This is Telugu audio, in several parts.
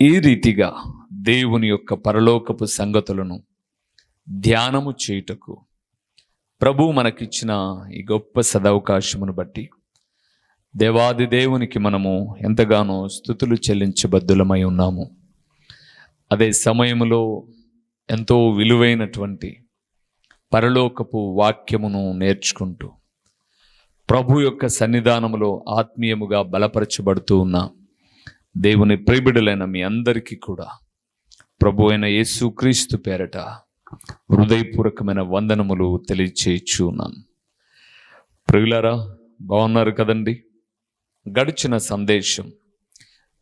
ఈ రీతిగా దేవుని యొక్క పరలోకపు సంగతులను ధ్యానము చేయుటకు ప్రభు మనకిచ్చిన ఈ గొప్ప సదవకాశమును బట్టి దేవాది దేవునికి మనము ఎంతగానో స్థుతులు చెల్లించబద్దులమై ఉన్నాము. అదే సమయములో ఎంతో విలువైనటువంటి పరలోకపు వాక్యమును నేర్చుకుంటూ ప్రభు యొక్క సన్నిధానములో ఆత్మీయముగా బలపరచబడుతూ ఉన్నాం దేవుని ప్రియబిడులైన మీ అందరికీ కూడా ప్రభు అయిన యేసుక్రీస్తు పేరట హృదయపూర్వకమైన వందనములు తెలియచేయచ్చు ఉన్నాను ప్రియులారా బాగున్నారు కదండి? గడిచిన సందేశం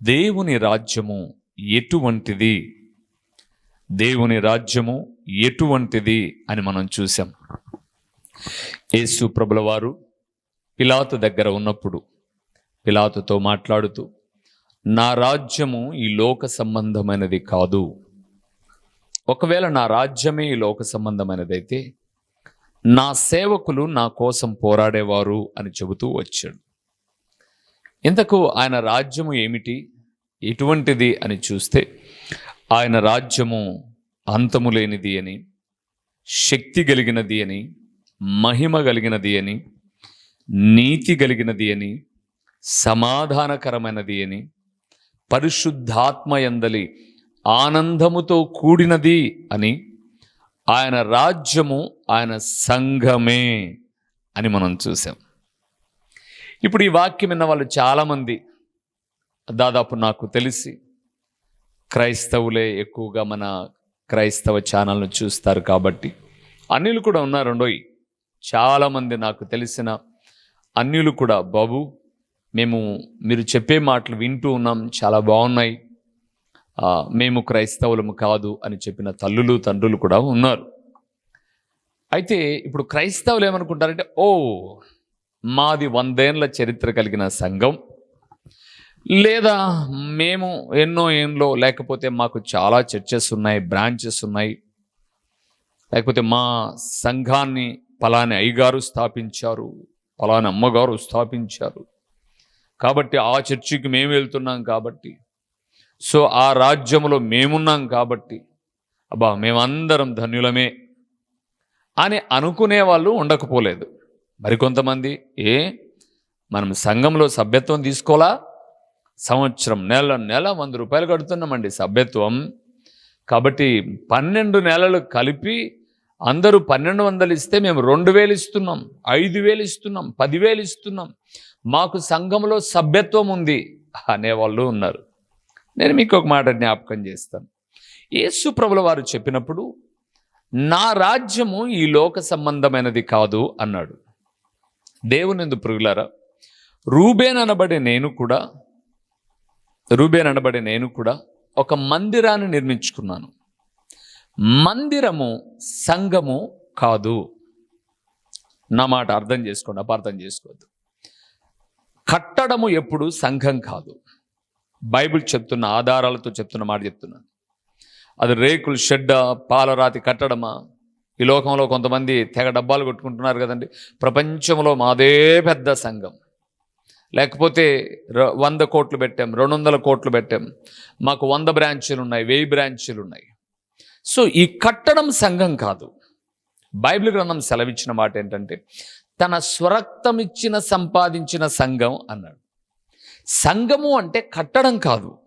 దేవుని రాజ్యము ఎటువంటిది? దేవుని రాజ్యము ఎటువంటిది అని మనం చూసాం యేసు ప్రభుల వారు పిలాతు దగ్గర ఉన్నప్పుడు పిలాతుతో మాట్లాడుతూ నా రాజ్యము ఈ లోక సంబంధమైనది కాదు. ఒకవేళ నా రాజ్యమే ఈ లోక సంబంధమైనదైతే నా సేవకులు నా కోసం పోరాడేవారు అని చెబుతూ వచ్చాడు. ఇంతకు ఆయన రాజ్యము ఏమిటి? ఎటువంటిది అని చూస్తే ఆయన రాజ్యము అంతము లేనిది అని శక్తి కలిగినది అని మహిమ కలిగినది అని నీతి కలిగినది అని సమాధానకరమైనది అని పరిశుద్ధాత్మయందలి ఆనందముతో కూడినది అని ఆయన రాజ్యము ఆయన సంఘమే అని మనం చూసాం. ఇప్పుడు ఈ వాక్యం విన్న వాళ్ళు చాలామంది దాదాపు నాకు తెలిసి క్రైస్తవులే ఎక్కువగా మన క్రైస్తవ ఛానల్ను చూస్తారు కాబట్టి అన్యులు కూడా ఉన్నారు రెండోయి చాలామంది నాకు తెలిసిన అన్యులు కూడా బాబు మేము మీరు చెప్పే మాటలు వింటూ ఉన్నాం. చాలా బాగున్నాయి. మేము క్రైస్తవులము కాదు అని చెప్పిన తల్లులు తండ్రులు కూడా ఉన్నారు. అయితే ఇప్పుడు క్రైస్తవులు ఏమనుకుంటారంటే ఓ మాది వందేళ్ళ చరిత్ర కలిగిన సంఘం. లేదా మేము ఎన్నో ఏంలో లేకపోతే మాకు చాలా చర్చెస్ ఉన్నాయి బ్రాంచెస్ ఉన్నాయి. లేకపోతే మా సంఘాన్ని పలాని అయ్యగారు స్థాపించారు పలాని అమ్మగారు స్థాపించారు. కాబట్టి ఆ చర్చికి మేము వెళ్తున్నాం కాబట్టి. సో ఆ రాజ్యంలో మేమున్నాం కాబట్టి. అబ్బా మేమందరం ధన్యులమే అని అనుకునే వాళ్ళు ఉండకపోలేదు. మరికొంతమంది ఏ? మనం సంఘంలో సభ్యత్వం తీసుకోవాలా? సంవత్సరం నెల నెల వంద రూపాయలు కడుతున్నామండి సభ్యత్వం. కాబట్టి పన్నెండు నెలలు కలిపి అందరూ పన్నెండు వందలు ఇస్తే మేము రెండు వేలు ఇస్తున్నాం ఐదు వేలు ఇస్తున్నాం పదివేలు ఇస్తున్నాం. మాకు సంఘంలో సభ్యత్వం ఉంది అనేవాళ్ళు ఉన్నారు. నేను మీకు ఒక మాట జ్ఞాపకం చేస్తాను. యేసు ప్రభుల వారు చెప్పినప్పుడు నా రాజ్యము ఈ లోక సంబంధమైనది కాదు అన్నాడు. దేవునిందు పురుగులారా రూబేన్ అనబడే నేను కూడా రూబేన్ అనబడే నేను కూడా ఒక మందిరాన్ని నిర్మించుకున్నాను. మందిరము సంఘము కాదు. నా మాట అర్థం చేసుకోండి అపార్థం చేసుకోవద్దు. కట్టడము ఎప్పుడు సంఘం కాదు. బైబిల్ చెప్తున్న ఆధారాలతో చెప్తున్న మాట చెప్తున్నాను అది రేకులు షెడ్డ పాలరాతి కట్టడమా? ఈ లోకంలో కొంతమంది తెగ డబ్బాలు కొట్టుకుంటున్నారు కదండి. ప్రపంచంలో మాదే పెద్ద సంఘం. లేకపోతే ర- వంద కోట్లు పెట్టాం రెండు వందల కోట్లు పెట్టాం. మాకు వంద బ్రాంచీలు ఉన్నాయి వెయ్యి బ్రాంచీలు ఉన్నాయి సో ఈ కట్టడం సంఘం కాదు. బైబిల్ గ్రంథం సెలవిచ్చిన మాట ఏంటంటే తన స్వరక్తం ఇచ్చిన సంపాదించిన సంఘం అన్నాడు. సంఘము అంటే కట్టడం కాదు.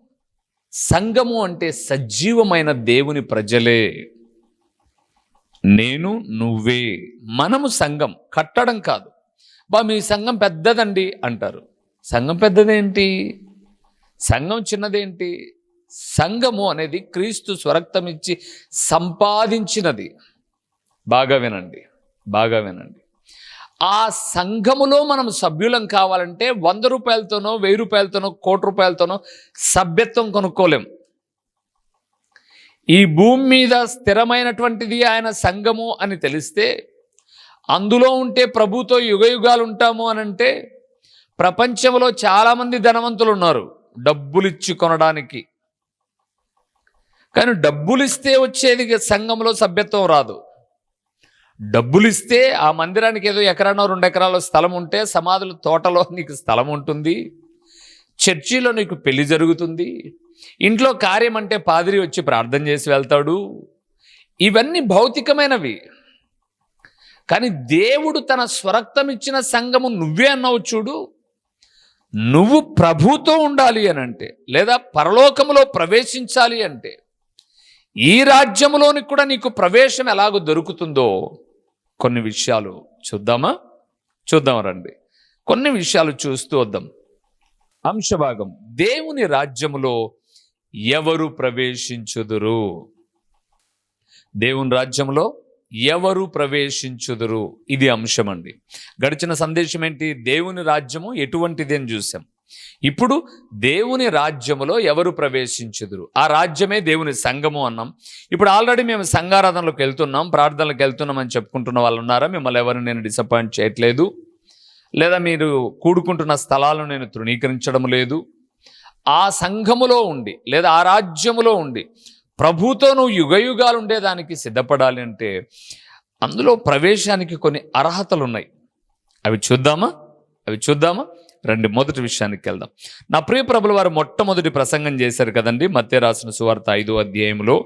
సంఘము అంటే సజీవమైన దేవుని ప్రజలే. నేను నువ్వే. మనము సంఘం కట్టడం కాదు. బా మీ సంఘం పెద్దదండి అంటారు. సంఘం పెద్దదేంటి? సంఘం చిన్నదేంటి? సంఘము అనేది క్రీస్తు స్వరక్తం ఇచ్చి సంపాదించినది. బాగా వినండి. బాగా వినండి. ఆ సంఘములో మనం సభ్యులం కావాలంటే వంద రూపాయలతోనో వెయ్యి రూపాయలతోనో కోటి రూపాయలతోనో సభ్యత్వం కొనుక్కోలేం. ఈ భూమి మీద స్థిరమైనటువంటిది ఆయన సంఘము అని తెలిస్తే అందులో ఉంటే ప్రభుతో యుగయుగాలు ఉంటాము అని అంటే ప్రపంచంలో చాలామంది ధనవంతులు ఉన్నారు డబ్బులు ఇచ్చి కొనడానికి. కానీ డబ్బులు ఇస్తే వచ్చేది సంఘంలో సభ్యత్వం రాదు. డబ్బులు ఇస్తే ఆ మందిరానికి ఏదో ఎకరానో రెండు ఎకరాల స్థలం ఉంటే సమాధుల తోటలో నీకు స్థలం ఉంటుంది చర్చిలో నీకు పెళ్ళి జరుగుతుంది ఇంట్లో కార్యం అంటే పాదిరి వచ్చి ప్రార్థన చేసి వెళ్తాడు. ఇవన్నీ భౌతికమైనవి. కానీ దేవుడు తన స్వరక్తం ఇచ్చిన సంఘము నువ్వే అన్నావు చూడు నువ్వు ప్రభుతో ఉండాలి అని అంటే లేదా పరలోకములో ప్రవేశించాలి అంటే ఈ రాజ్యములోనికి కూడా నీకు ప్రవేశం ఎలాగో దొరుకుతుందో కొన్ని విషయాలు చూద్దామా? చూద్దాం రండి. కొన్ని విషయాలు చూస్తూ వద్దాం. అంశభాగం. దేవుని రాజ్యములో ఎవరు ప్రవేశించుదురు? దేవుని రాజ్యంలో ఎవరు ప్రవేశించుదురు? ఇది అంశం అండి గడిచిన సందేశం ఏంటి? దేవుని రాజ్యము ఎటువంటిది అని చూసాం. ఇప్పుడు దేవుని రాజ్యములో ఎవరు ప్రవేశించుదురు? ఆ రాజ్యమే దేవుని సంఘము అన్నాం. ఇప్పుడు ఆల్రెడీ మేము సంఘారాధనలోకి వెళ్తున్నాం ప్రార్థనలకు వెళ్తున్నాం అని చెప్పుకుంటున్న వాళ్ళు ఉన్నారా? మిమ్మల్ని ఎవరు నేను డిసప్పాయింట్ చేయట్లేదు. లేదా మీరు కూడుకుంటున్న స్థలాలను నేను తృణీకరించడం లేదు. ఆ సంఘములో ఉండి లేదా ఆ రాజ్యములో ఉండి ప్రభుతో నువ్వు యుగయుగాలు ఉండేదానికి సిద్ధపడాలి అంటే అందులో ప్రవేశానికి కొన్ని అర్హతలు ఉన్నాయి అవి చూద్దామా? అవి చూద్దామా? రండి మొదటి విషయానికి వెళ్దాం. నా ప్రియ ప్రభుల వారు మొట్టమొదటి ప్రసంగం చేశారు కదండి మధ్య రాసిన సువార్త ఐదో అధ్యాయంలో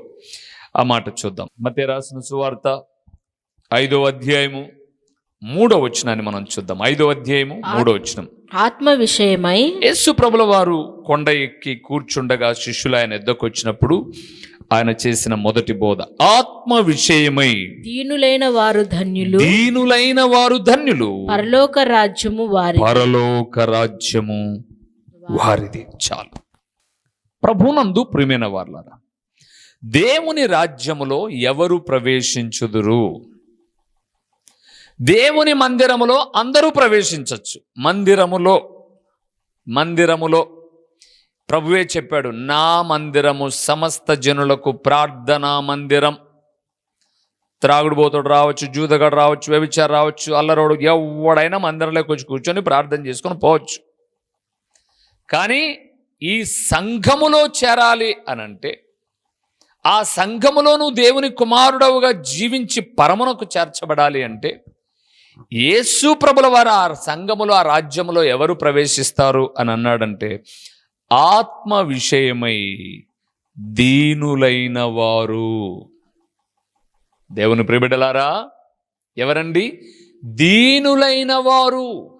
ఆ మాట చూద్దాం. మధ్య రాసిన సువార్త ఐదో అధ్యాయము మూడో వచనాన్ని మనం చూద్దాం. ఐదో అధ్యాయము మూడో వచనం. ఆత్మ విషయమై యేసు ప్రభుల వారు కొండ ఎక్కి కూర్చుండగా శిష్యులు ఆయన ఎద్దకు వచ్చినప్పుడు ఆయన చేసిన మొదటి బోధ ఆత్మ విషయమై. దీనులైన వారు ధన్యులు. దీనులైన వారు ధన్యులు. పరలోక రాజ్యము వారి పరలోక రాజ్యము వారిది. చాలు. ప్రభునందు ప్రియమైన వాళ్ళారా దేవుని రాజ్యములో ఎవరు ప్రవేశించుదురు? దేవుని మందిరములో అందరూ ప్రవేశించవచ్చు మందిరములో మందిరములో ప్రభువే చెప్పాడు నా మందిరము సమస్త జనులకు ప్రార్థనా మందిరం. త్రాగుడుబోతుడు రావచ్చు జూదగాడు రావచ్చు వ్యభిచారు రావచ్చు అల్లరోడు ఎవడైనా మందిరంలోకి వచ్చి కూర్చొని ప్రార్థన చేసుకొని పోవచ్చు. కానీ ఈ సంఘములో చేరాలి అనంటే ఆ సంఘములోనూ దేవుని కుమారుడవుగా జీవించి పరమునకు చేర్చబడాలి అంటే యేసు ప్రభుల వారు ఆ సంఘములో ఆ రాజ్యములో ఎవరు ప్రవేశిస్తారు అని అన్నాడంటే ఆత్మ విషయమై దీనులైన వారు దేవుని ప్రిబిడలారా ఎవరండి? దీనులైన వారు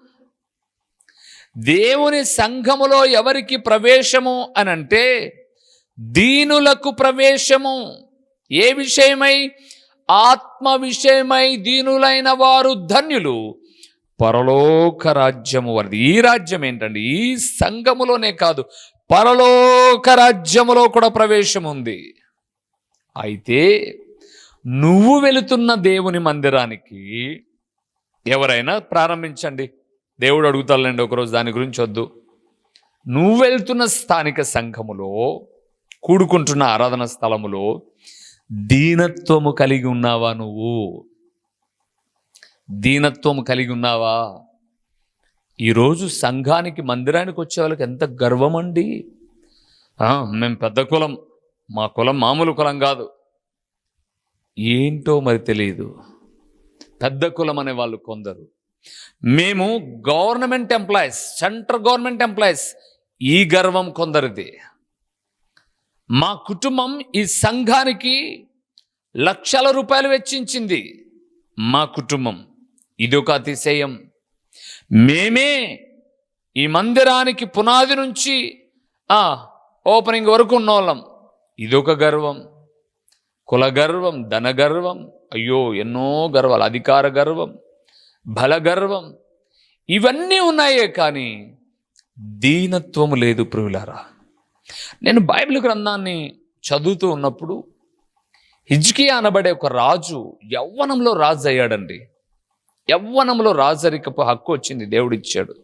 దేవుని సంఘములో ఎవరికి ప్రవేశము అని అంటే దీనులకు ప్రవేశము. ఏ విషయమై? ఆత్మ విషయమై దీనులైన వారు ధన్యులు. పరలోక రాజ్యము వారిది. ఈ రాజ్యం ఏంటండి? ఈ సంఘములోనే కాదు పరలోక రాజ్యములో కూడా ప్రవేశం ఉంది అయితే నువ్వు వెళుతున్న దేవుని మందిరానికి ఎవరైనా ప్రారంభించండి. దేవుడు అడుగుతాడండి ఒకరోజు దాని గురించి వద్దు. నువ్వు వెళ్తున్న స్థానిక సంఘములో కూడుకుంటున్న ఆరాధన స్థలములో దీనత్వము కలిగి ఉన్నావా నువ్వు? దీనత్వం కలిగి ఉన్నావా? ఈరోజు సంఘానికి మందిరానికి వచ్చే వాళ్ళకి ఎంత గర్వం అండి మేము పెద్ద కులం. మా కులం మామూలు కులం కాదు. ఏంటో మరి తెలియదు పెద్ద కులం అనే వాళ్ళు కొందరు. మేము government employees central government employees ఈ గర్వం కొందరిది. మా కుటుంబం ఈ సంఘానికి లక్షల రూపాయలు వెచ్చించింది మా కుటుంబం. ఇది ఒక అతిశయం. మేమే ఈ మందిరానికి పునాది నుంచి ఆ ఓపెనింగ్ వరకు ఉన్నోళ్ళం ఇదొక గర్వం. కుల గర్వం ధన గర్వం అయ్యో ఎన్నో గర్వాలు. అధికార గర్వం బల గర్వం. ఇవన్నీ ఉన్నాయే కానీ దీనత్వము లేదు ప్రియులారా. నేను బైబిల్ గ్రంథాన్ని చదువుతూ ఉన్నప్పుడు హిజ్కియా అనబడే ఒక రాజు యవ్వనంలో రాజు అయ్యాడండి యవ్వనంలో రాజరికపు హక్కు వచ్చింది దేవుడిచ్చాడు.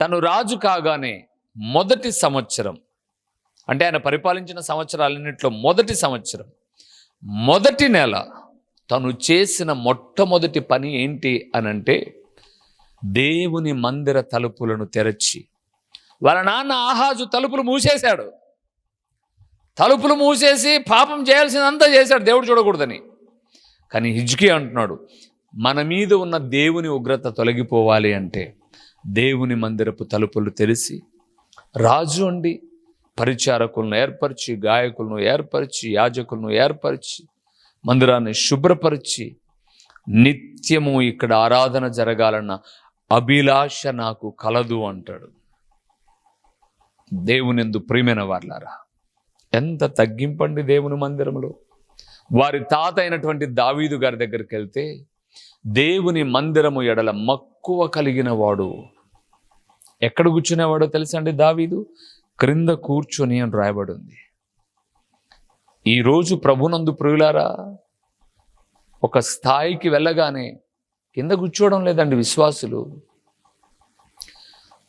తను రాజు కాగానే మొదటి సంవత్సరం అంటే ఆయన పరిపాలించిన సంవత్సరాలన్నింటిలో మొదటి సంవత్సరం మొదటి నెల తను చేసిన మొట్టమొదటి పని ఏంటి అనంటే దేవుని మందిర తలుపులను తెరచి వాళ్ళ నాన్న ఆహాజు తలుపులు మూసేశాడు. తలుపులు మూసేసి పాపం చేయాల్సిందంతా చేశాడు దేవుడు చూడకూడదని. కానీ హిజ్కి అంటున్నాడు మన మీద ఉన్న దేవుని ఉగ్రత తొలగిపోవాలి అంటే దేవుని మందిరపు తలుపులు తెలిసి రాజు అండి పరిచారకులను ఏర్పరిచి గాయకులను ఏర్పరిచి యాజకులను ఏర్పరిచి మందిరాన్ని శుభ్రపరిచి నిత్యము ఇక్కడ ఆరాధన జరగాలన్న అభిలాష నాకు కలదు అంటాడు. దేవునిందు ప్రియమైన వాళ్ళారా ఎంత తగ్గింపండి దేవుని మందిరంలో వారి తాత అయినటువంటి దావీదు గారి దగ్గరికి వెళ్తే దేవుని మందిరము ఎడల మక్కువ కలిగిన వాడు ఎక్కడ కూర్చునేవాడో తెలుసా అండి దావీదు? క్రింద కూర్చొని అని రాయబడింది. ఈరోజు ప్రభునందు ప్రియులారా ఒక స్థాయికి వెళ్ళగానే కింద కూర్చోవడం లేదండి విశ్వాసులు.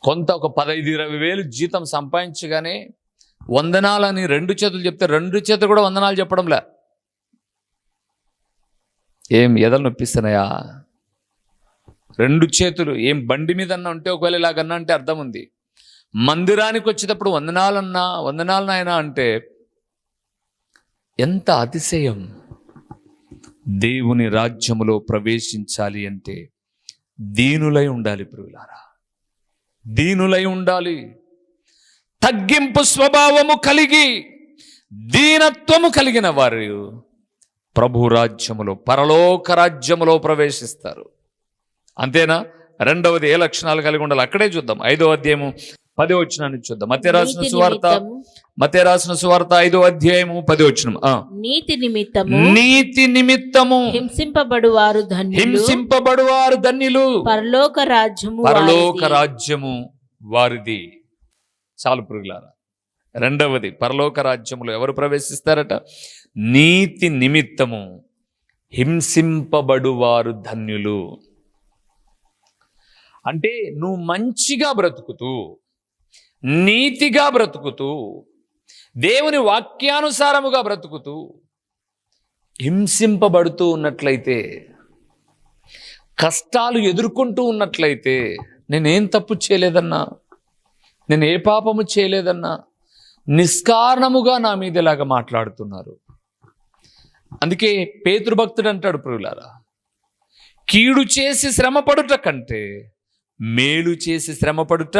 కొంత ఒక పదహైదు ఇరవై వేలు జీతం సంపాదించగానే వందనాలని రెండు చేతులు చెప్తే రెండు చేతులు కూడా వందనాలు చెప్పడంలే. ఏం ఎదలు నొప్పిస్తున్నాయా? రెండు చేతులు ఏం బండి మీద అన్న ఉంటే ఒకవేళ ఇలాగన్నా అంటే అర్థం ఉంది. మందిరానికి వచ్చేటప్పుడు వందనాలన్నా వందనాలనైనా అంటే ఎంత అతిశయం. దేవుని రాజ్యములో ప్రవేశించాలి అంటే దీనులై ఉండాలి ప్రియులారా. దీనులై ఉండాలి. తగ్గింపు స్వభావము కలిగి దీనత్వము కలిగిన వారు. ప్రభు రాజ్యములో పరలోక రాజ్యములో ప్రవేశిస్తారు. అంతేనా? రెండవది ఏ లక్షణాలు కలిగి ఉండాలి? అక్కడే చూద్దాం. ఐదో అధ్యాయము పదో వచ్చినాన్ని చూద్దాం. మధ్య రాసిన సువార్త మధ్య రాసిన సువార్త ఐదో అధ్యాయము పది వచ్చిన నీతి నిమిత్తము నీతి నిమిత్తము. హింసింపబడు వారు ధన్యులు. హింసింపబడువారు ధన్యులు. పరలోక రాజ్యము పరలోక. రాజ్యము వారిది. చాలు పురుగులారా రెండవది పరలోక రాజ్యములో ఎవరు ప్రవేశిస్తారట? నీతి నిమిత్తము హింసింపబడువారు ధన్యులు. అంటే నువ్వు మంచిగా బ్రతుకుతూ నీతిగా బ్రతుకుతూ దేవుని వాక్యానుసారముగా బ్రతుకుతూ హింసింపబడుతూ ఉన్నట్లయితే కష్టాలు ఎదుర్కొంటూ ఉన్నట్లయితే నేనేం తప్పు చేయలేదన్నా? నేను ఏ పాపము చేయలేదన్నా? నిష్కారణముగా నా మీద ఇలాగ మాట్లాడుతున్నారు. అందుకే పేతృభక్తుడు అంటాడు ప్రియులారా కీడు చేసి శ్రమపడుట కంటే మేలు చేసి శ్రమపడుట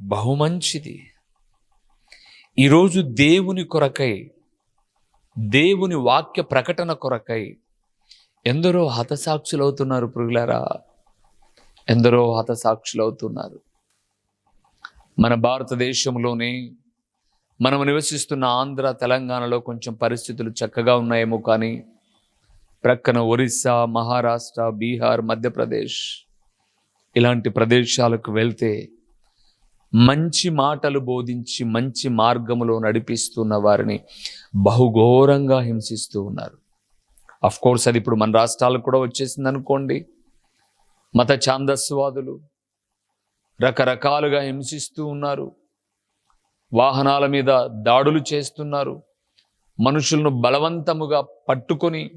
బహుమంచిది ఈరోజు దేవుని కొరకై దేవుని వాక్య ప్రకటన కొరకై ఎందరో హతసాక్షులు అవుతున్నారు పురుగులారా ఎందరో హతసాక్షులు అవుతున్నారు మన భారతదేశంలోనే మనం నివసిస్తున్న ఆంధ్ర తెలంగాణలో కొంచెం పరిస్థితులు చక్కగా ఉన్నాయేమో కానీ ప్రక్కన ఒరిస్సా మహారాష్ట్ర బీహార్ మధ్యప్రదేశ్ ఇలాంటి ప్రదేశాలకు వెళ్తే మంచి మాటలు బోధించి మంచి మార్గములో నడిపిస్తున్న వారిని బహుఘోరంగా హింసిస్తూ ఉన్నారు. అఫ్ కోర్స్ అది ఇప్పుడు మన రాష్ట్రాలకు కూడా వచ్చేసింది అనుకోండి. మత ఛాందస్వాదులు రకరకాలుగా హింసిస్తూ ఉన్నారు. వాహనాల మీద దాడులు చేస్తున్నారు. మనుషులను బలవంతముగా పట్టుకొని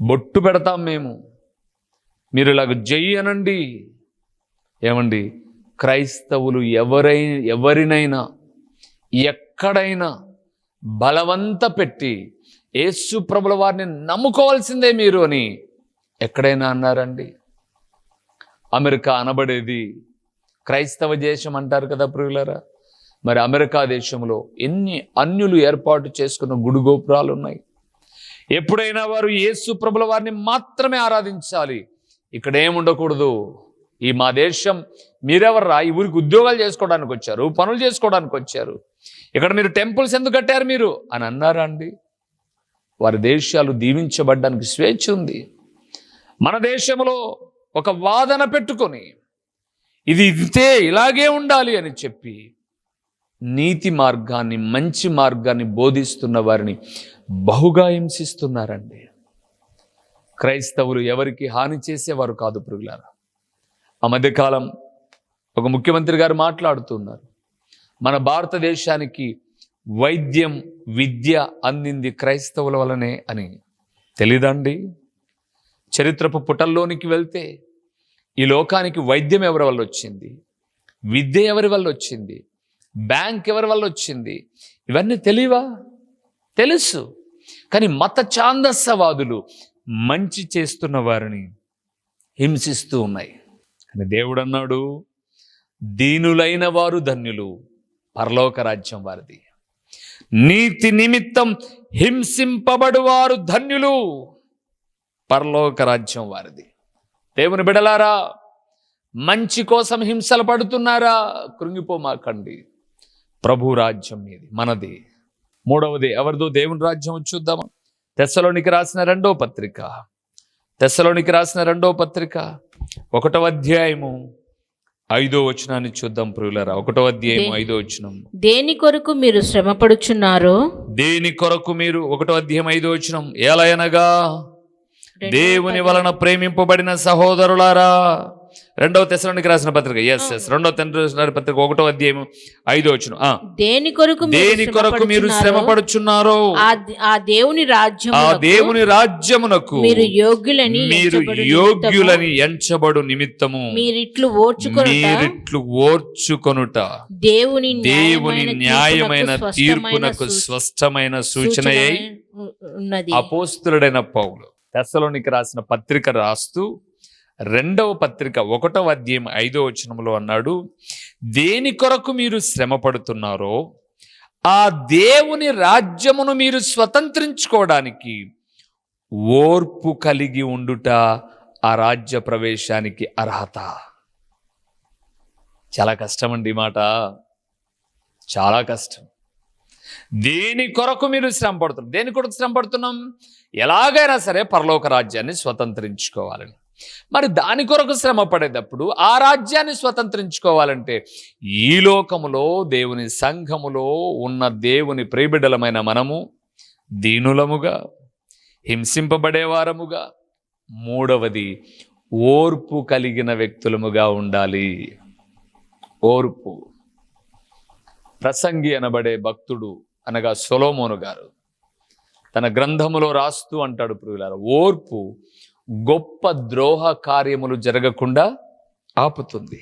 బొట్టు పెడతాం మేము. మీరు ఇలాగ జై అనండి. ఏమండి? క్రైస్తవులు ఎవరై ఎవరినైనా ఎక్కడైనా బలవంత పెట్టి యేసు ప్రభుల వారిని నమ్ముకోవాల్సిందే మీరు అని ఎక్కడైనా అన్నారండి? అమెరికా అనబడేది క్రైస్తవ దేశం అంటారు కదా ప్రియులరా? మరి అమెరికా దేశంలో ఎన్ని అన్యులు ఏర్పాటు చేసుకున్న గుడి గోపురాలు ఉన్నాయి ఎప్పుడైనా వారు యేసు ప్రభుల వారిని మాత్రమే ఆరాధించాలి. ఇక్కడ ఏముండకూడదు? ఈ మా దేశం మీరెవర్రా ఈ ఊరికి ఉద్యోగాలు చేసుకోవడానికి వచ్చారు పనులు చేసుకోవడానికి వచ్చారు. ఇక్కడ మీరు టెంపుల్స్ ఎందుకు కట్టారు మీరు? అని అన్నారా అండి వారి దేశాలు దీవించబడ్డానికి స్వేచ్ఛ ఉంది. మన దేశంలో ఒక వాదన పెట్టుకొని ఇది ఇంతే ఇలాగే ఉండాలి అని చెప్పి నీతి మార్గాన్ని మంచి మార్గాన్ని బోధిస్తున్న వారిని బహుగా హింసిస్తున్నారండి. క్రైస్తవులు ఎవరికి హాని చేసేవారు కాదు పురుగులారా ఆ మధ్యకాలం ఒక ముఖ్యమంత్రి గారు మాట్లాడుతున్నారు. మన భారతదేశానికి వైద్యం విద్య అందింది క్రైస్తవుల వలనే అని. తెలీదండి? చరిత్రపు పుటల్లోనికి వెళ్తే ఈ లోకానికి వైద్యం ఎవరి వల్ల వచ్చింది? విద్య ఎవరి వల్ల వచ్చింది? బ్యాంక్ ఎవరి వల్ల వచ్చింది? ఇవన్నీ తెలియవా తెలుసు. కానీ మత ఛాందస్సవాదులు మంచి చేస్తున్న వారిని హింసిస్తూ ఉన్నాయి. కానీ దేవుడు అన్నాడు దీనులైన వారు ధన్యులు పరలోక రాజ్యం వారిది. నీతి నిమిత్తం హింసింపబడువారు ధన్యులు పరలోక రాజ్యం వారిది. దేవుని బిడలారా మంచి కోసం హింసలు పడుతున్నారా? కృంగిపోమాకండి ప్రభు రాజ్యం మీది మనది. మూడవది ఎవరిదో దేవుని రాజ్యం చూద్దామా? తెస్సలోనికి రాసిన రెండో పత్రిక. తెస్సలోనికి రాసిన రెండో పత్రిక. ఒకటో అధ్యాయము ఐదో వచనాన్ని చూద్దాం ప్రియులరా. ఒకటో అధ్యాయము ఐదో వచనం. దేని కొరకు మీరు శ్రమపడుచున్నారో? దేని కొరకు మీరు ఒకటో అధ్యాయం ఐదో వచనం ఏలయనగా దేవుని వలన ప్రేమింపబడిన సహోదరులారా రెండవ తెసలోనికి రాసిన పత్రిక. ఎస్ ఎస్ రెండవ తెసలోనికి పత్రిక ఒకటో అధ్యాయం ఐదో వచనం. ఆ. దేని కొరకు దేని కొరకు మీరు శ్రమపడుచున్నారో, శ్రమపడుచున్నారో? ఆ దేవుని రాజ్యం ఆ దేవుని రాజ్యమునకు మీరు యోగ్యులని మీరు ఎంచబడు యోగ్యులని ఎంచబడు నిమిత్తము. మీరిట్లు ఓర్చుకొనుట మీరిట్లు ఓర్చుకొనుట. దేవుని దేవుని న్యాయమైన తీర్పునకు స్వస్థమైన స్పష్టమైన సూచన ఉన్నది అపోస్తులుడైన పౌలు తెస్సలోనికి రాసిన పత్రిక రాస్తూ రెండవ పత్రిక ఒకటవ అధ్యాయం ఐదో వచనంలో అన్నాడు దేని కొరకు మీరు శ్రమ పడుతున్నారో ఆ దేవుని రాజ్యమును మీరు స్వతంత్రించుకోవడానికి ఓర్పు కలిగి ఉండుట ఆ రాజ్య ప్రవేశానికి అర్హత. చాలా కష్టం అండి ఈ మాట. చాలా కష్టం. దేని కొరకు మీరు శ్రమ పడుతున్నారు దేని కొరకు శ్రమ పడుతున్నాం ఎలాగైనా సరే పరలోక రాజ్యాన్ని స్వతంత్రించుకోవాలని. మరి దాని కొరకు శ్రమ పడేటప్పుడు ఆ రాజ్యాన్ని స్వతంత్రించుకోవాలంటే ఈ లోకములో దేవుని సంఘములో ఉన్న దేవుని ప్రియబిడ్డలమైన మనము దీనులముగా హింసింపబడేవారముగా మూడవది ఓర్పు కలిగిన వ్యక్తులముగా ఉండాలి. ఓర్పు. ప్రసంగి అనబడే భక్తుడు అనగా సొలోమోను గారు. తన గ్రంథములో రాస్తూ అంటాడు ప్రియులారా ఓర్పు గొప్ప ద్రోహ కార్యములు జరగకుండా ఆపుతుంది.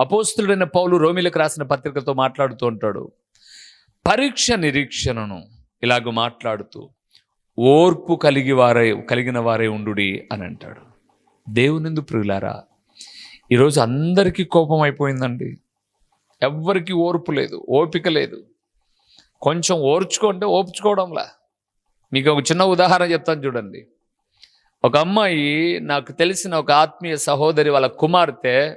అపోస్తుడైన పౌలు రోమిలకు రాసిన పత్రికతో మాట్లాడుతూ ఉంటాడు. పరీక్ష నిరీక్షణను ఇలాగ మాట్లాడుతూ ఓర్పు కలిగి వారే కలిగిన వారే ఉండుడి అని అంటాడు. దేవునిందు ప్రియులారా ఈరోజు అందరికీ కోపం అయిపోయిందండి. ఎవ్వరికీ ఓర్పు లేదు ఓపిక లేదు. కొంచెం ఓర్చుకుంటే ఓర్చుకోవడంలా మీకు ఒక చిన్న ఉదాహరణ చెప్తాను చూడండి. ఒక అమ్మాయి నాకు తెలిసిన ఒక ఆత్మీయ సహోదరి వాళ్ళ కుమార్తె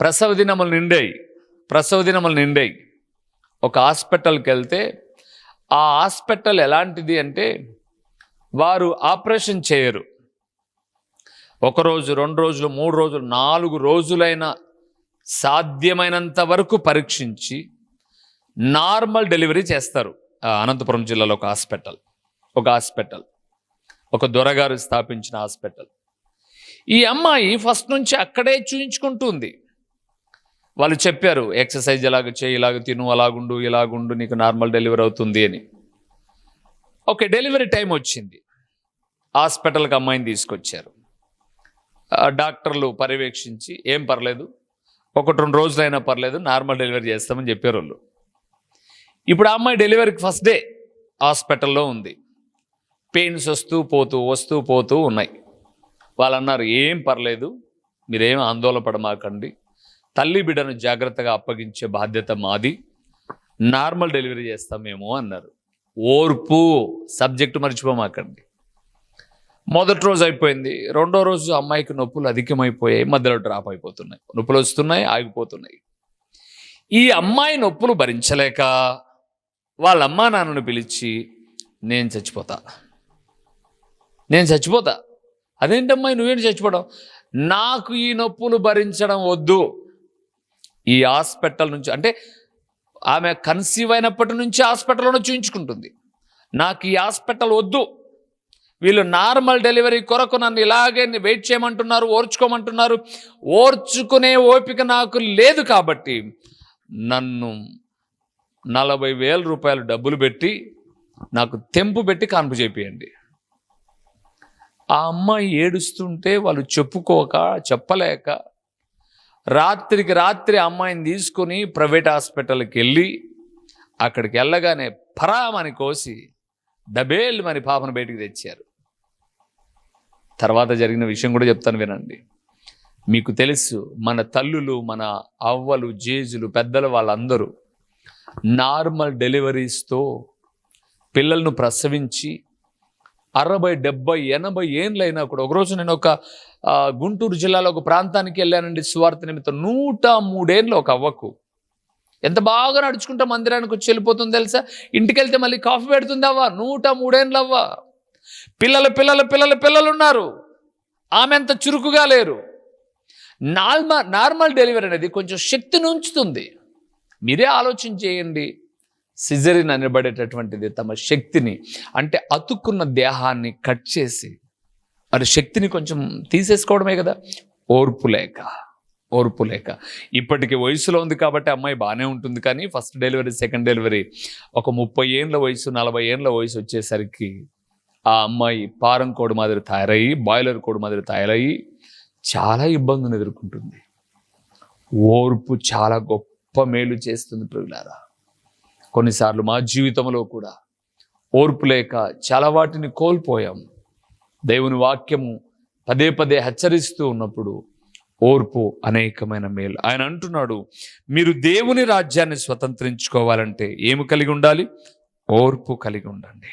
ప్రసవ దినములు నిండాయి. ప్రసవ దినములు నిండాయి. ఒక హాస్పిటల్కి వెళ్తే ఆ హాస్పిటల్ ఎలాంటిది అంటే వారు ఆపరేషన్ చేయరు. ఒక రోజు రెండు రోజులు మూడు రోజులు నాలుగు రోజులైన సాధ్యమైనంత వరకు పరీక్షించి నార్మల్ డెలివరీ చేస్తారు. అనంతపురం జిల్లాలో ఒక హాస్పిటల్ ఒక హాస్పిటల్. ఒక దొరగారు స్థాపించిన హాస్పిటల్. ఈ అమ్మాయి ఫస్ట్ నుంచి అక్కడే చూయించుకుంటుంది వాళ్ళు చెప్పారు ఎక్సర్సైజ్ ఎలాగ చేయి ఇలాగ తిను అలాగుండు ఇలాగుండు నీకు నార్మల్ డెలివరీ అవుతుంది అని. ఓకే డెలివరీ టైం వచ్చింది. హాస్పిటల్కి అమ్మాయిని తీసుకొచ్చారు. డాక్టర్లు పర్యవేక్షించి ఏం పర్లేదు ఒకటి రెండు రోజులైనా పర్లేదు నార్మల్ డెలివరీ చేస్తామని చెప్పారు వాళ్ళు ఇప్పుడు ఆ అమ్మాయి డెలివరీకి ఫస్ట్ డే హాస్పిటల్లో ఉంది. పెయిన్స్ వస్తూ పోతూ వస్తూ పోతూ ఉన్నాయి. వాళ్ళు అన్నారు ఏం పర్లేదు మీరేం ఆందోళన పడమాకండి తల్లి బిడ్డను జాగ్రత్తగా అప్పగించే బాధ్యత మాది. నార్మల్ డెలివరీ చేస్తామేమో అన్నారు. ఓర్పు సబ్జెక్టు మర్చిపోమాకండి. మొదటి రోజు అయిపోయింది. రెండో రోజు అమ్మాయికి నొప్పులు అధికమైపోయాయి మధ్యలో డ్రాప్ అయిపోతున్నాయి. నొప్పులు వస్తున్నాయి ఆగిపోతున్నాయి. ఈ అమ్మాయి నొప్పులు భరించలేక వాళ్ళ అమ్మా నాన్నను పిలిచి నేను చచ్చిపోతా. నేను చచ్చిపోతా. అదేంటమ్మా నువ్వేంటి చచ్చిపోవడం? నాకు ఈ నొప్పులు భరించడం వద్దు. ఈ హాస్పిటల్ నుంచి అంటే ఆమె కన్సీవ్ అయినప్పటి నుంచి హాస్పిటల్లోనే చూయించుకుంటుంది. నాకు ఈ హాస్పిటల్ వద్దు. వీళ్ళు నార్మల్ డెలివరీ కొరకు నన్ను ఇలాగే వెయిట్ చేయమంటున్నారు ఓర్చుకోమంటున్నారు. ఓర్చుకునే ఓపిక నాకు లేదు కాబట్టి నన్ను నలభై వేల రూపాయలు డబ్బులు పెట్టి నాకు తెంపు పెట్టి కాన్పు చేపియండి. ఆ అమ్మాయి ఏడుస్తుంటే వాళ్ళు చెప్పుకోక చెప్పలేక రాత్రికి రాత్రి అమ్మాయిని తీసుకుని ప్రైవేట్ హాస్పిటల్కి వెళ్ళి అక్కడికి వెళ్ళగానే పరామని కోసి డబేల్ మరి పాపను బయటికి తెచ్చారు. తర్వాత జరిగిన విషయం కూడా చెప్తాను వినండి. మీకు తెలుసు మన తల్లులు మన అవ్వలు జేజులు పెద్దలు వాళ్ళందరూ నార్మల్ డెలివరీస్తో పిల్లలను ప్రసవించి అరవై డెబ్బై ఎనభై ఏండ్లైనా కూడా ఒకరోజు నేను ఒక గుంటూరు జిల్లాలో ఒక ప్రాంతానికి వెళ్ళానండి స్వార్థ నిమిత్తం. నూట మూడేళ్ళు ఒక అవ్వకు. ఎంత బాగా నడుచుకుంటా మందిరానికి వచ్చి వెళ్ళిపోతుంది తెలుసా? ఇంటికి వెళ్తే మళ్ళీ కాఫీ పెడుతుంది అవ్వ. నూట మూడేళ్ళు అవ్వ. పిల్లలు పిల్లలు పిల్లలు పిల్లలు ఉన్నారు. ఆమె అంత చురుకుగా లేరు. నార్మల్ నార్మల్ డెలివరీ అనేది కొంచెం శక్తిని ఉంచుతుంది. మీరే ఆలోచన చేయండి. సిజరిన్ అనబడేటటువంటిది తమ శక్తిని అంటే అతుక్కున్న దేహాన్ని కట్ చేసి మరి శక్తిని కొంచెం తీసేసుకోవడమే కదా. ఓర్పు లేక ఓర్పు లేక. ఇప్పటికి వయసులో ఉంది కాబట్టి అమ్మాయి బాగానే ఉంటుంది కానీ ఫస్ట్ డెలివరీ సెకండ్ డెలివరీ ఒక ముప్పై ఏండ్ల వయసు నలభై ఏండ్ల వయసు వచ్చేసరికి ఆ అమ్మాయి పారం కోడి మాదిరి తయారయ్యి బాయిలర్ కోడి మాదిరి తయారయ్యి చాలా ఇబ్బందులు ఎదుర్కొంటుంది. ఓర్పు చాలా గొప్ప మేలు చేస్తుంది ప్రియులారా. కొన్నిసార్లు మా జీవితంలో కూడా ఓర్పు లేక చాలా వాటిని కోల్పోయాం. దేవుని వాక్యము పదే పదే హెచ్చరిస్తూ ఉన్నప్పుడు ఓర్పు అనేకమైన మేలు. ఆయన అంటున్నాడు మీరు దేవుని రాజ్యాన్ని స్వతంత్రించుకోవాలంటే ఏమి కలిగి ఉండాలి? ఓర్పు కలిగి ఉండండి.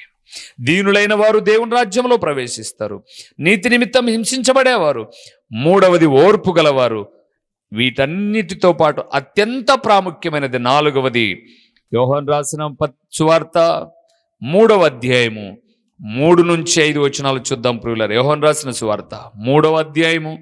దీనులైన వారు దేవుని రాజ్యంలో ప్రవేశిస్తారు. నీతి నిమిత్తం హింసించబడేవారు. మూడవది ఓర్పు గలవారు. వీటన్నిటితో పాటు అత్యంత ప్రాముఖ్యమైనది నాలుగవది యోహన్ రాసిన సువార్త మూడవ అధ్యాయము. మూడు నుంచి ఐదు వచనాలు చూద్దాం ప్రియులారు. యోహన్ రాసిన సువార్త మూడవ అధ్యాయము.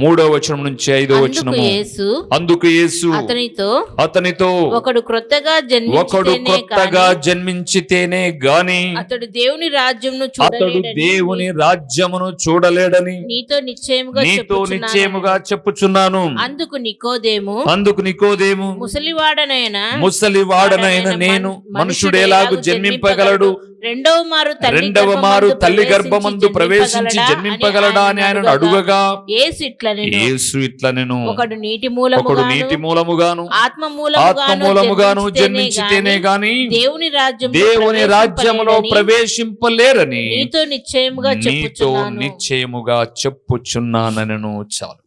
మూడవ వచనం నుంచి ఐదో వచనము. యేసు అందుకు యేసు అతనితో అతనితో ఒకడు క్రొత్తగా ఒకడు జన్మించితేనే కొత్తగా జన్మించితేనే గాని అతడు దేవుని రాజ్యంను అతడు దేవుని రాజ్యమును చూడలేడని నీతో నిశ్చయముగా నీతో నిశ్చయముగా చెప్పుచున్నాను. అందుకు నికోదేము అందుకు నికోదేము. ముసలివాడనైనా ముసలివాడనైన నేను మనుషుడేలాగు జన్మింపగలడు. రెండవ మారు తల్లి రెండవ మారు గర్భమందు తల్లి గర్భమందు ప్రవేశించి జన్మింపగలడా అని ఆయన అడుగగా యేసు ఇట్లా నేను ఒకడు నీటి ఒకడు నీటి మూలముగాను ఆత్మ ఆత్మ మూలముగాను జన్మించితేనే గాని దేవుని రాజ్యం దేవుని రాజ్యములో ప్రవేశింపలేరని నీతో నిశ్చయముగా నీతో నిశ్చయముగా చెప్పుచున్నానను చాలు.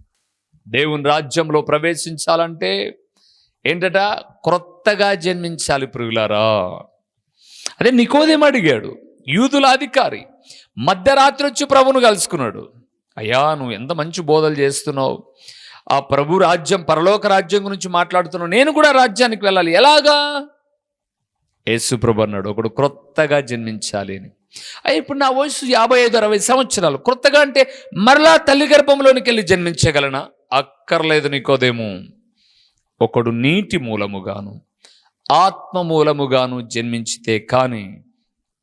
దేవుని రాజ్యంలో ప్రవేశించాలంటే ఏంటట? క్రొత్తగా జన్మించాలి ప్రియులారా. అదే నికోదేం అడిగాడు యూదుల అధికారి మధ్యరాత్రి వచ్చి ప్రభును కలుసుకున్నాడు. అయ్యా నువ్వు ఎంత మంచి బోధలు చేస్తున్నావు. ఆ ప్రభు రాజ్యం పరలోక రాజ్యం గురించి మాట్లాడుతున్నావు. నేను కూడా రాజ్యానికి వెళ్ళాలి. ఎలాగా? యేసు ప్రభు అన్నాడు ఒకడు క్రొత్తగా జన్మించాలి అని. అయ్యి ఇప్పుడు నా వయసు యాభై ఐదు అరవై సంవత్సరాలు. క్రొత్తగా అంటే మరలా తల్లి గర్భంలోనికి వెళ్ళి జన్మించగలనా? అక్కర్లేదు నీకోదేమో. ఒకడు నీటి మూలముగాను ఆత్మ మూలముగాను జన్మించితే కానీ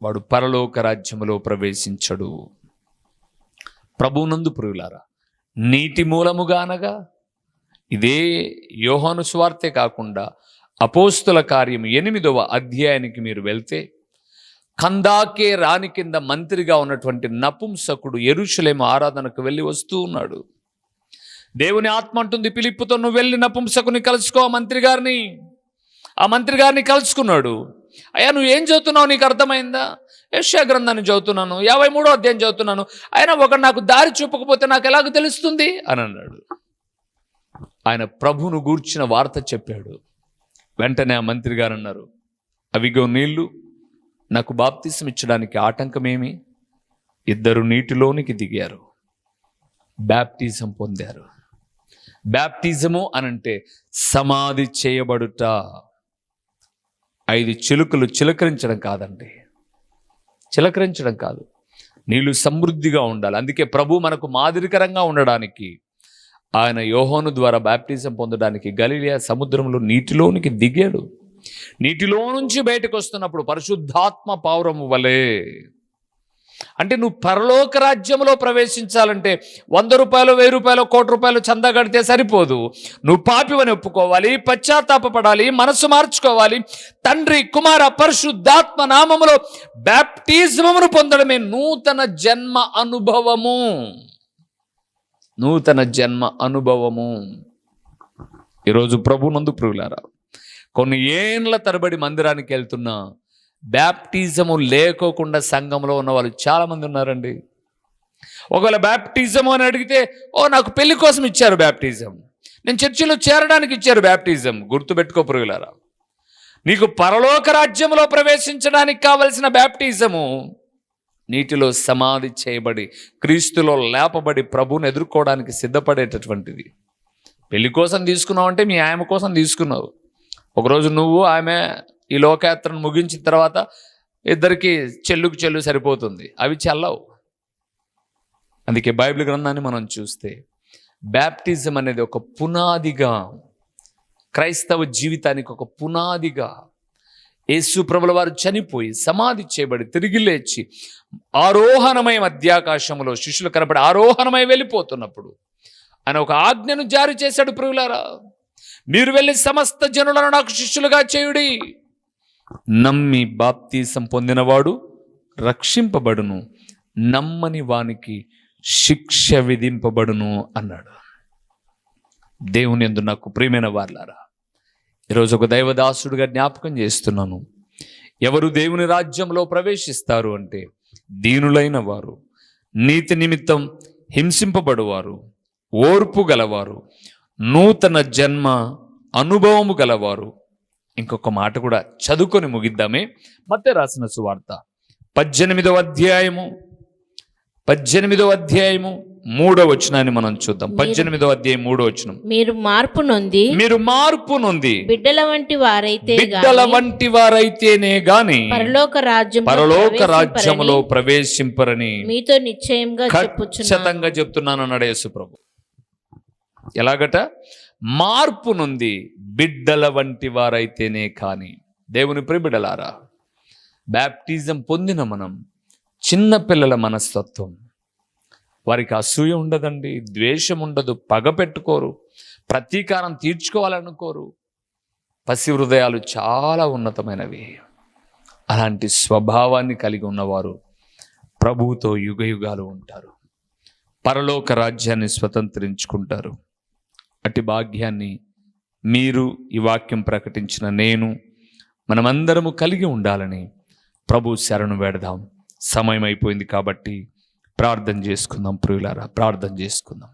వాడు పరలోక రాజ్యములో ప్రవేశించడు. ప్రభునందు ప్రియులారా నీటి మూలముగా అనగా ఇదే యోహానుస్వార్థే కాకుండా అపోస్తుల కార్యం ఎనిమిదవ అధ్యాయానికి మీరు వెళ్తే కందాకే రాణి కింద మంత్రిగా ఉన్నటువంటి నపుంసకుడు ఎరుషులేమ ఆరాధనకు వెళ్ళి వస్తూ ఉన్నాడు. దేవుని ఆత్మ అంటుంది పిలిప్పుతో నువ్వు వెళ్ళి నపుంసకుని కలుసుకో మంత్రి గారిని. ఆ మంత్రి గారిని కలుసుకున్నాడు. అయ్యా నువ్వు ఏం చదువుతున్నావు? నీకు అర్థమైందా? యశ్యా గ్రంథాన్ని చదువుతున్నాను. యాభై మూడో అధ్యాయం చదువుతున్నాను. ఆయన ఒక నాకు దారి చూపకపోతే నాకు ఎలాగ తెలుస్తుంది? అని అన్నాడు. ఆయన ప్రభును గూర్చిన వార్త చెప్పాడు. వెంటనే ఆ మంత్రి గారు అన్నారు అవిగో నీళ్ళు నాకు బాప్తిసం ఇచ్చడానికి ఆటంకమేమి? ఇద్దరు నీటిలోనికి దిగారు. బ్యాప్టిజం పొందారు. బ్యాప్టిజము అనంటే సమాధి చేయబడుట. ఐదు చిలుకలు చిలకరించడం కాదండి. చిలకరించడం కాదు. నీళ్ళు సమృద్ధిగా ఉండాలి. అందుకే ప్రభు మనకు మాదిరికరంగా ఉండడానికి ఆయన యోహోను ద్వారా బ్యాప్టిజం పొందడానికి గలీలియా సముద్రంలో నీటిలోనికి దిగాడు. నీటిలో నుంచి బయటకు వస్తున్నప్పుడు పరిశుద్ధాత్మ పావురము వలె అంటే నువ్వు పరలోక రాజ్యంలో ప్రవేశించాలంటే వంద రూపాయలు వెయ్యి రూపాయలు కోటి రూపాయలు చందా కడితే సరిపోదు. నువ్వు పాపివని ఒప్పుకోవాలి పశ్చాత్తాపడాలి మనసు మార్చుకోవాలి. తండ్రి కుమార పరిశుద్ధాత్మ నామములో బ్యాప్టిజమును పొందడమే నూతన జన్మ అనుభవము. నూతన జన్మ అనుభవము. ఈరోజు ప్రభు నందు ప్రియులారా కొన్ని ఏండ్ల తరబడి మందిరానికి వెళ్తున్నా బ్యాప్టిజము లేకోకుండా సంఘంలో ఉన్న వాళ్ళు చాలామంది ఉన్నారండి. ఒకవేళ బ్యాప్టిజం అని అడిగితే ఓ నాకు పెళ్ళి కోసం ఇచ్చారు బ్యాప్టిజం నేను చర్చిలో చేరడానికి ఇచ్చారు బ్యాప్టిజం గుర్తుపెట్టుకో పురుగులారా నీకు పరలోక రాజ్యంలో ప్రవేశించడానికి కావలసిన బ్యాప్టిజము నీటిలో సమాధి చేయబడి క్రీస్తులో లేపబడి ప్రభువుని ఎదుర్కోవడానికి సిద్ధపడేటటువంటిది. పెళ్ళి కోసం తీసుకున్నావు అంటే మీ ఆమె కోసం తీసుకున్నావు. ఒకరోజు నువ్వు ఆమె ఈ లోకయాత్రను ముగించిన తర్వాత ఇద్దరికి చెల్లుకు చెల్లు సరిపోతుంది. అవి చెల్లవు. అందుకే బైబిల్ గ్రంథాన్ని మనం చూస్తే బ్యాప్టిజం అనేది ఒక పునాదిగా క్రైస్తవ జీవితానికి ఒక పునాదిగా యేసు ప్రభుల వారు చనిపోయి సమాధి చేయబడి తిరిగి లేచి ఆరోహణమై మధ్యాకాశంలో శిష్యులు కనబడి ఆరోహణమై వెళ్ళిపోతున్నప్పుడు ఆయన ఒక ఆజ్ఞను జారీ చేశాడు ప్రియులారా. మీరు వెళ్ళి సమస్త జనులను నాకు శిష్యులుగా చేయుడి. నమ్మి బాప్తీసం పొందినవాడు రక్షింపబడును నమ్మని వానికి శిక్ష విధింపబడును అన్నాడు. దేవుని ఎందు నాకు ప్రియమైన వార్లారా ఈరోజు ఒక దైవదాసుడిగా జ్ఞాపకం చేస్తున్నాను. ఎవరు దేవుని రాజ్యంలో ప్రవేశిస్తారు అంటే దీనులైన వారు నీతి నిమిత్తం హింసింపబడువారు ఓర్పు గలవారు నూతన జన్మ అనుభవము గలవారు ఇంకొక మాట కూడా చదువుకొని ముగిద్దామే. మత్తే రాసిన సువార్త. పద్దెనిమిదవ అధ్యాయము. పద్దెనిమిదవ అధ్యాయము మూడో వచనాన్ని మనం చూద్దాం. పద్దెనిమిదవ అధ్యాయం మూడో వచనం. మీరు మార్పు నొంది. మీరు మార్పు నొంది. బిడ్డల వంటి వారైతే బిడ్డల వంటి వారైతేనే గాని పరలోక రాజ్యం పరలోక రాజ్యములో ప్రవేశింపరని మీతో నిశ్చయంగా ఖచ్చితంగా చెప్తున్నాను అన్నాడు యేసు ప్రభు. ఎలాగట? మార్పు నుండి బిడ్డల వంటి వారైతేనే కానీ. దేవుని ప్రిబిడలారా బ్యాప్టిజం పొందిన మనం చిన్న పిల్లల మనస్తత్వం. వారికి అసూయ ఉండదండి ద్వేషం ఉండదు పగ పెట్టుకోరు ప్రతీకారం తీర్చుకోవాలనుకోరు. పసి హృదయాలు చాలా ఉన్నతమైనవి. అలాంటి స్వభావాన్ని కలిగి ఉన్నవారు ప్రభువుతో యుగయుగాలు ఉంటారు. పరలోక రాజ్యాన్ని స్వతంత్రించుకుంటారు. అట్టి భాగ్యాన్ని మీరు ఈ వాక్యం ప్రకటించిన నేను మనమందరము కలిగి ఉండాలని ప్రభు శరణు వేడదాం. సమయం అయిపోయింది కాబట్టి ప్రార్థన చేసుకుందాం ప్రియులారా ప్రార్థన చేసుకుందాం.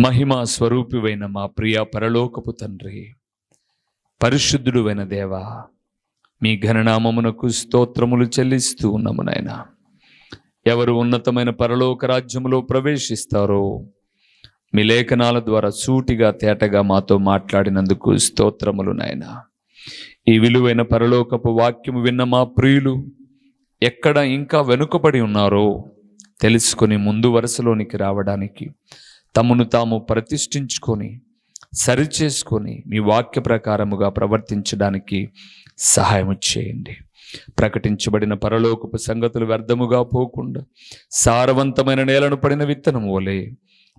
మహిమ స్వరూపివైన మా ప్రియ పరలోకపు తండ్రి పరిశుద్ధుడువైన దేవా మీ ఘననామమునకు స్తోత్రములు చెల్లిస్తూ ఉన్నాము నాయన. ఎవరు ఉన్నతమైన పరలోక రాజ్యములో ప్రవేశిస్తారో మీ లేఖనాల ద్వారా సూటిగా తేటగా మాతో మాట్లాడినందుకు స్తోత్రములు నాయన. ఈ విలువైన పరలోకపు వాక్యము విన్న మా ప్రియులు ఎక్కడ ఇంకా వెనుకబడి ఉన్నారో తెలుసుకొని ముందు వరుసలోనికి రావడానికి తమను తాము ప్రతిష్ఠించుకొని సరిచేసుకొని మీ వాక్య ప్రకారముగా ప్రవర్తించడానికి సహాయం చేయండి. ప్రకటించబడిన పరలోకపు సంగతులు వ్యర్థముగా పోకుండా సారవంతమైన నేలను పడిన విత్తనం వలె